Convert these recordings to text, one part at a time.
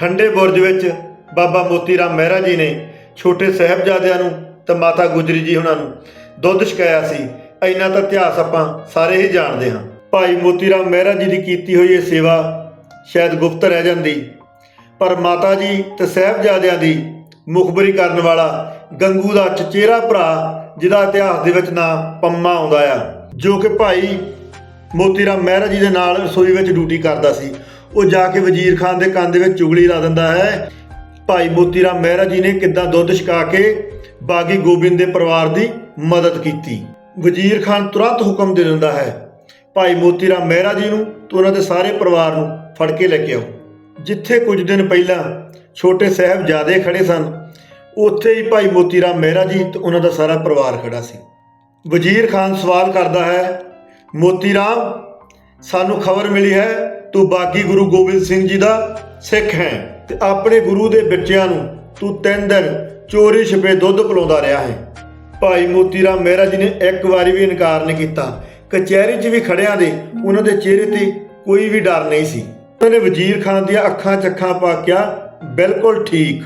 ਠੰਡੇ ਬੁਰਜ ਵਿੱਚ ਬਾਬਾ ਮੋਤੀ ਰਾਮ ਮਹਿਰਾ ਜੀ ਨੇ ਛੋਟੇ ਸਾਹਿਬਜ਼ਾਦਿਆਂ ਨੂੰ ਤੇ ਮਾਤਾ ਗੁਜਰੀ ਜੀ ਉਹਨਾਂ ਨੂੰ ਦੁੱਧ ਛਕਾਇਆ ਸੀ। ਇੰਨਾ ਤਾਂ ਇਤਿਹਾਸ ਆਪਾਂ ਸਾਰੇ ਹੀ ਜਾਣਦੇ ਹਾਂ। ਭਾਈ ਮੋਤੀ ਰਾਮ ਮਹਿਰਾ ਜੀ ਦੀ ਕੀਤੀ ਹੋਈ ਇਹ ਸੇਵਾ ਸ਼ਾਇਦ ਗੁਪਤ ਰਹਿ ਜਾਂਦੀ। ਪਰ ਮਾਤਾ ਜੀ ਤੇ ਸਾਹਿਬਜ਼ਾਦਿਆਂ ਦੀ ਮੁਖਬਰੀ ਕਰਨ ਵਾਲਾ ਗੰਗੂ ਦਾ ਚਚੇਰਾ ਭਰਾ, ਜਿਹਦਾ ਇਤਿਹਾਸ ਦੇ ਵਿੱਚ ਨਾਂ ਪੰਮਾ ਆਉਂਦਾ ਆ, ਜੋ ਕਿ ਭਾਈ ਮੋਤੀ ਰਾਮ ਮਹਿਰਾ ਜੀ ਦੇ ਨਾਲ ਰਸੋਈ ਵਿੱਚ ਡਿਊਟੀ ਕਰਦਾ ਸੀ। ਉਹ ਜਾ ਕੇ ਵਜ਼ੀਰ ਖਾਨ ਦੇ ਕੰਨ ਦੇ ਵਿੱਚ ਚੁਗਲੀ ਲਾ ਦਿੰਦਾ ਹੈ। ਭਾਈ ਮੋਤੀ ਰਾਮ ਮਹਿਰਾ ਜੀ ਨੇ ਕਿੱਦਾਂ ਦੁੱਧ ਛਕਾ ਕੇ ਬਾਗੀ ਗੋਬਿੰਦ ਦੇ ਪਰਿਵਾਰ ਦੀ ਮਦਦ ਕੀਤੀ। ਵਜ਼ੀਰ ਖਾਨ ਤੁਰੰਤ ਹੁਕਮ ਦੇ ਦਿੰਦਾ ਹੈ, ਭਾਈ ਮੋਤੀ ਰਾਮ ਮਹਿਰਾ ਜੀ ਨੂੰ ਤੇ ਉਹਨਾਂ ਦੇ ਸਾਰੇ ਪਰਿਵਾਰ ਨੂੰ ਫੜ ਕੇ ਲੈ ਕੇ ਆਓ। ਜਿੱਥੇ ਕੁਝ ਦਿਨ ਪਹਿਲਾਂ ਛੋਟੇ ਸਾਹਿਬਜ਼ਾਦੇ ਖੜੇ ਸਨ, ਉੱਥੇ ਹੀ ਭਾਈ ਮੋਤੀ ਰਾਮ ਮਹਿਰਾ ਜੀ ਤੇ ਉਹਨਾਂ ਦਾ ਸਾਰਾ ਪਰਿਵਾਰ ਖੜਾ ਸੀ। ਵਜ਼ੀਰ ਖਾਨ ਸਵਾਲ ਕਰਦਾ ਹੈ ਮੋਤੀ ਰਾਮ ਸਾਨੂੰ ਖਬਰ ਮਿਲੀ ਹੈ ਤੂੰ ਬਾਗੀ ਗੁਰੂ ਗੋਬਿੰਦ ਸਿੰਘ ਜੀ ਦਾ ਸਿੱਖ ਹੈ ਤੇ ਆਪਣੇ ਗੁਰੂ ਦੇ ਬੱਚਿਆਂ ਨੂੰ ਤੂੰ ਤਿੰਨ ਦਿਨ ਚੋਰੀ ਛਪੇ ਦੁੱਧ ਪਿਲਾਉਂਦਾ ਰਿਹਾ ਹੈ। ਭਾਈ ਮੋਤੀ ਰਾਮ ਮਹਿਰਾ ਜੀ ਨੇ ਇੱਕ ਵਾਰੀ ਵੀ ਇਨਕਾਰ ਨਹੀਂ ਕੀਤਾ। ਕਚਹਿਰੀ 'ਚ ਵੀ ਖੜਿਆਂ ਦੇ ਉਹਨਾਂ ਦੇ ਚਿਹਰੇ ਤੇ ਕੋਈ ਵੀ ਡਰ ਨਹੀਂ ਸੀ। ਉਹਨਾਂ ਨੇ ਵਜ਼ੀਰ ਖਾਨ ਦੀਆਂ ਅੱਖਾਂ ਚੱਖਾਂ ਪਾ ਕਿਹਾ, ਬਿਲਕੁਲ ਠੀਕ।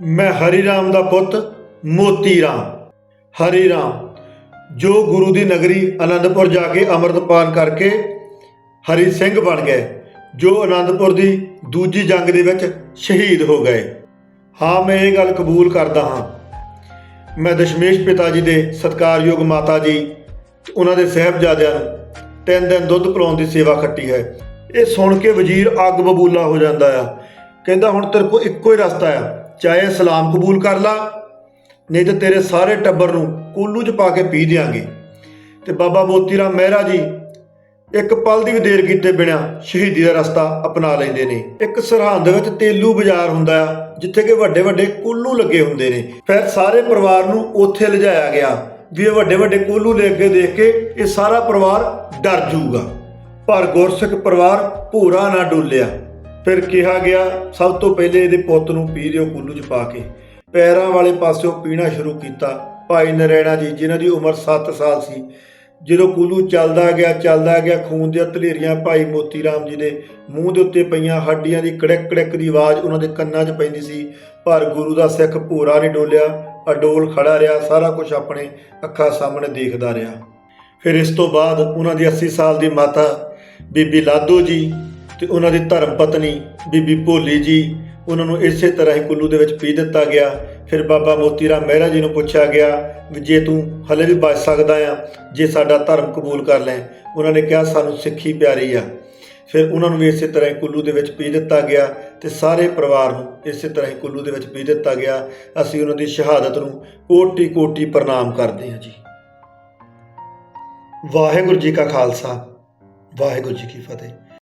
ਮੈਂ ਹਰੀ ਰਾਮ ਦਾ ਪੁੱਤ ਮੋਤੀ ਰਾਮ ਹਰੀ ਰਾਮ ਜੋ ਗੁਰੂ ਦੀ ਨਗਰੀ ਅਨੰਦਪੁਰ ਜਾ ਕੇ ਅੰਮ੍ਰਿਤਪਾਨ ਕਰਕੇ ਹਰੀ ਸਿੰਘ ਬਣ ਗਏ, ਜੋ ਆਨੰਦਪੁਰ ਦੀ ਦੂਜੀ ਜੰਗ ਦੇ ਵਿੱਚ ਸ਼ਹੀਦ ਹੋ ਗਏ। ਹਾਂ, ਮੈਂ ਇਹ ਗੱਲ ਕਬੂਲ ਕਰਦਾ ਹਾਂ। ਮੈਂ ਦਸ਼ਮੇਸ਼ ਪਿਤਾ ਜੀ ਦੇ ਸਤਿਕਾਰਯੋਗ ਮਾਤਾ ਜੀ ਉਹਨਾਂ ਦੇ ਸਹਿਬਜ਼ਾਦਿਆਂ ਨੂੰ ਤਿੰਨ ਦਿਨ ਦੁੱਧ ਪਿਲਾਉਣ ਦੀ ਸੇਵਾ ਖੱਟੀ ਹੈ। ਇਹ ਸੁਣ ਕੇ ਵਜ਼ੀਰ ਅੱਗ ਬਬੂਲਾ ਹੋ ਜਾਂਦਾ ਆ। ਕਹਿੰਦਾ, ਹੁਣ ਤੇਰੇ ਕੋਲ ਇੱਕੋ ਹੀ ਰਸਤਾ ਆ। ਚਾਹੇ ਸਲਾਮ ਕਬੂਲ ਕਰ ਲਾ, ਨਹੀਂ ਤਾਂ ਤੇਰੇ ਸਾਰੇ ਟੱਬਰ ਨੂੰ ਕੋਲੂ 'ਚ ਪਾ ਕੇ ਪੀ ਦਿਆਂਗੇ। ਤੇ ਬਾਬਾ ਮੋਤੀ ਰਾਮ ਮਹਿਰਾ ਜੀ ਇੱਕ ਪਲ ਦੀ ਵੀ ਦੇਰ ਕੀਤੇ ਬਿਨਾ ਸ਼ਹੀਦੀ ਦਾ ਰਸਤਾ ਅਪਣਾ ਲੈਂਦੇ ਨੇ। ਇੱਕ ਸਰਹੰਦ ਵਿੱਚ ਤੇਲੂ ਬਾਜ਼ਾਰ ਹੁੰਦਾ ਆ, ਜਿੱਥੇ ਕਿ ਵੱਡੇ ਵੱਡੇ ਕੋਲੂ ਲੱਗੇ ਹੁੰਦੇ ਨੇ। ਫਿਰ ਸਾਰੇ ਪਰਿਵਾਰ ਨੂੰ ਉੱਥੇ ਲਿਜਾਇਆ ਗਿਆ, ਵੀ ਇਹ ਵੱਡੇ ਵੱਡੇ ਕੋਲੂ ਲੈ ਕੇ ਦੇਖ ਕੇ ਇਹ ਸਾਰਾ ਪਰਿਵਾਰ ਡਰ ਜਾਊਗਾ। ਪਰ ਗੁਰਸਿੱਖ ਪਰਿਵਾਰ ਭੂਰਾ ਨਾ ਡੋਲਿਆ। ਫਿਰ ਕਿਹਾ ਗਿਆ, ਸਭ ਤੋਂ ਪਹਿਲੇ ਇਹਦੇ ਪੁੱਤ ਨੂੰ ਪੀ ਦਿਓ ਕੁੱਲੂ 'ਚ ਪਾ ਕੇ। ਪੈਰਾਂ ਵਾਲੇ ਪਾਸਿਓਂ ਪੀਣਾ ਸ਼ੁਰੂ ਕੀਤਾ। ਭਾਈ ਨਰੈਣਾ ਜੀ, ਜਿਨ੍ਹਾਂ ਦੀ ਉਮਰ 7 ਸਾਲ ਸੀ ਜਦੋਂ ਕੁੱਲੂ ਚੱਲਦਾ ਗਿਆ ਚੱਲਦਾ ਗਿਆ, ਖੂਨ ਦੀਆਂ ਧਲੇਰੀਆਂ ਭਾਈ ਮੋਤੀ ਰਾਮ ਜੀ ਦੇ ਮੂੰਹ ਦੇ ਉੱਤੇ ਪਈਆਂ ਹੱਡੀਆਂ ਦੀ ਕੜਕ ਕੜਕ ਦੀ ਆਵਾਜ਼ ਉਹਨਾਂ ਦੇ ਕੰਨਾਂ 'ਚ ਪੈਂਦੀ ਸੀ। ਪਰ ਗੁਰੂ ਦਾ ਸਿੱਖ ਭੂਰਾ ਨਹੀਂ ਡੋਲਿਆ, ਅਡੋਲ ਖੜਾ ਰਿਹਾ, ਸਾਰਾ ਕੁਝ ਆਪਣੇ ਅੱਖਾਂ ਸਾਹਮਣੇ ਦੇਖਦਾ ਰਿਹਾ। ਫਿਰ ਇਸ ਤੋਂ ਬਾਅਦ ਉਹਨਾਂ ਦੀ 80 ਸਾਲ ਦੀ ਮਾਤਾ ਬੀਬੀ ਲਾਦੋ ਜੀ ਤੇ ਉਹਨਾਂ ਦੀ ਧਰਮ ਪਤਨੀ ਬੀਬੀ ਭੋਲੀ ਜੀ ਉਹਨਾਂ ਨੂੰ ਇਸੇ ਤਰ੍ਹਾਂ ਹੀ ਕੁੱਲੂ ਦੇ ਵਿੱਚ ਪੀ ਦਿੱਤਾ ਗਿਆ। ਫਿਰ ਬਾਬਾ ਮੋਤੀ ਰਾਮ ਮਹਿਰਾ ਜੀ ਨੂੰ ਪੁੱਛਿਆ ਗਿਆ, ਵੀ ਜੇ ਤੂੰ ਹਲੇ ਵੀ ਬਚ ਸਕਦਾ ਆ, ਜੇ ਸਾਡਾ ਧਰਮ ਕਬੂਲ ਕਰ ਲੈ। ਉਹਨਾਂ ਨੇ ਕਿਹਾ, ਸਾਨੂੰ ਸਿੱਖੀ ਪਿਆਰੀ ਆ। ਫਿਰ ਉਹਨਾਂ ਨੂੰ ਵੀ ਇਸੇ ਤਰ੍ਹਾਂ ਹੀ ਕੁੱਲੂ ਦੇ ਵਿੱਚ ਪੀ ਦਿੱਤਾ ਗਿਆ ਤੇ ਸਾਰੇ ਪਰਿਵਾਰ ਨੂੰ ਇਸੇ ਤਰ੍ਹਾਂ ਹੀ ਕੁੱਲੂ ਦੇ ਵਿੱਚ ਪੀ ਦਿੱਤਾ ਗਿਆ। ਅਸੀਂ ਉਹਨਾਂ ਦੀ ਸ਼ਹਾਦਤ ਨੂੰ ਕੋਟੀ ਕੋਟੀ ਪ੍ਰਣਾਮ ਕਰਦੇ ਹਾਂ ਜੀ। ਵਾਹਿਗੁਰੂ ਜੀ ਕਾ ਖਾਲਸਾ, ਵਾਹਿਗੁਰੂ ਜੀ ਕੀ ਫਤਿਹ।